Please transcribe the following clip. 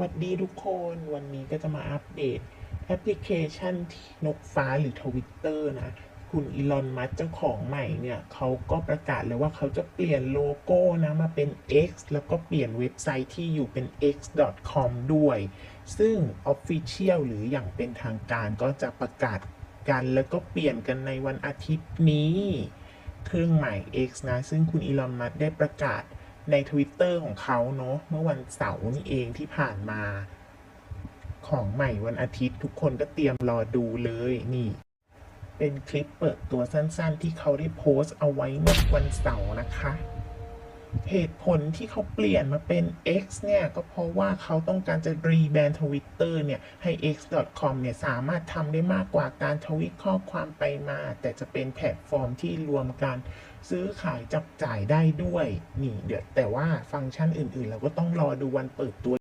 วัสดีทุกคนวันนี้ก็จะมาอัปเดตแอปพลิเคชันที่นกฟ้าหรือทวิตเตอร์นะ คุณอีลอนมัสเจ้าของใหม่เนี่ยเขาก็ประกาศเลยว่าเขาจะเปลี่ยนโลโก้นะ มาเป็น X แล้วก็เปลี่ยนเว็บไซต์ที่อยู่เป็น x.com ด้วย ซึ่ง Official หรืออย่างเป็นทางการก็จะประกาศกันแล้วก็เปลี่ยนกันในวันอาทิตย์นี้ เครื่องหมาย X นะ ซึ่งคุณอีลอนมัสได้ประกาศ ใน Twitter ของเขาเนาะเมื่อวันเสาร์นี่เองที่ผ่านมา ของใหม่วันอาทิตย์ทุกคนก็เตรียมรอดูเลยนี่ เป็นคลิปเปิดตัวสั้นๆ ที่เขาได้โพสต์เอาไว้เมื่อวันเสาร์นะคะ เหตุผลที่เขาเปลี่ยนมาเป็น X เนี่ย ก็เพราะว่าเขาต้องการจะรีแบรนด์ทวิตเตอร์เนี่ย ให้ x.com เนี่ย สามารถทำได้มากกว่าการทวิตข้อความไปมา แต่จะเป็นแพลตฟอร์มที่รวมการซื้อขายจับจ่ายได้ด้วย นี่ เดี๋ยวแต่ว่าฟังก์ชันอื่นๆ เราก็ต้องรอดูวันเปิดตัว